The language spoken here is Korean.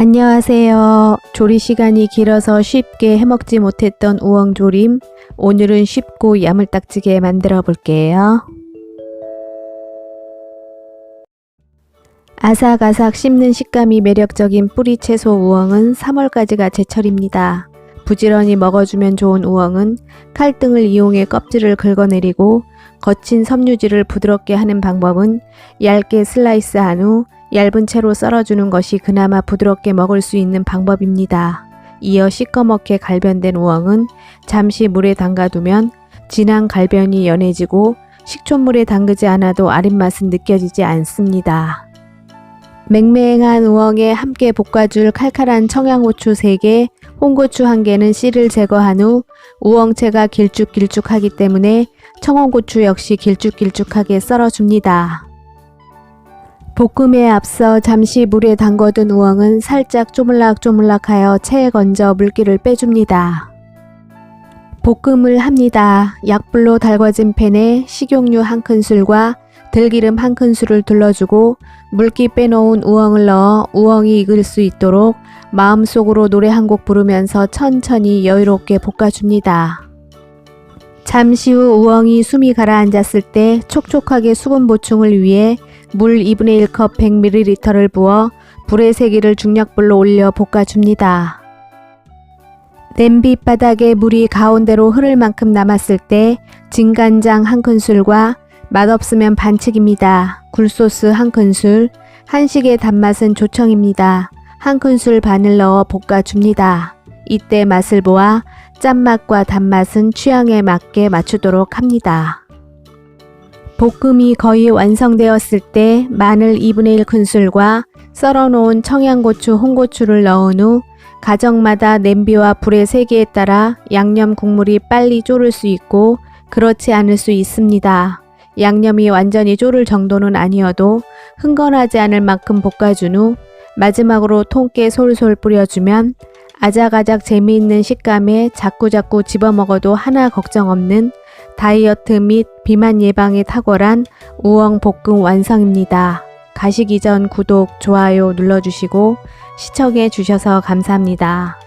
안녕하세요. 조리 시간이 길어서 쉽게 해먹지 못했던 우엉조림. 오늘은 쉽고 야물딱지게 만들어 볼게요. 아삭아삭 씹는 식감이 매력적인 뿌리채소 우엉은 3월까지가 제철입니다. 부지런히 먹어주면 좋은 우엉은 칼등을 이용해 껍질을 긁어내리고 거친 섬유질을 부드럽게 하는 방법은 얇게 슬라이스한 후 얇은 채로 썰어주는 것이 그나마 부드럽게 먹을 수 있는 방법입니다. 이어 시꺼멓게 갈변된 우엉은 잠시 물에 담가두면 진한 갈변이 연해지고 식초물에 담그지 않아도 아린 맛은 느껴지지 않습니다. 맹맹한 우엉에 함께 볶아줄 칼칼한 청양고추 3개, 홍고추 1개는 씨를 제거한 후 우엉채가 길쭉길쭉하기 때문에 청원고추 역시 길쭉길쭉하게 썰어줍니다. 볶음에 앞서 잠시 물에 담궈둔 우엉은 살짝 쪼물락쪼물락하여 체에 건져 물기를 빼줍니다. 볶음을 합니다. 약불로 달궈진 팬에 식용유 한 큰술과 들기름 한 큰술을 둘러주고 물기 빼놓은 우엉을 넣어 우엉이 익을 수 있도록 마음속으로 노래 한 곡 부르면서 천천히 여유롭게 볶아줍니다. 잠시 후 우엉이 숨이 가라앉았을 때 촉촉하게 수분 보충을 위해 물 2분의 1컵 100ml를 부어 불의 세기를 중약불로 올려 볶아줍니다. 냄비 바닥에 물이 가운데로 흐를 만큼 남았을 때 진간장 한 큰술과 맛없으면 반칙입니다. 굴소스 한 큰술, 한식의 단맛은 조청입니다. 한 큰술 반을 넣어 볶아줍니다. 이때 맛을 보아 짠맛과 단맛은 취향에 맞게 맞추도록 합니다. 볶음이 거의 완성되었을 때 마늘 2분의 1 큰술과 썰어놓은 청양고추, 홍고추를 넣은 후 가정마다 냄비와 불의 세기에 따라 양념 국물이 빨리 졸을 수 있고 그렇지 않을 수 있습니다. 양념이 완전히 졸을 정도는 아니어도 흥건하지 않을 만큼 볶아준 후 마지막으로 통깨 솔솔 뿌려주면 아작아작 재미있는 식감에 자꾸자꾸 집어먹어도 하나 걱정 없는 다이어트 및 비만 예방에 탁월한 우엉 볶음 완성입니다. 가시기 전 구독, 좋아요 눌러주시고 시청해 주셔서 감사합니다.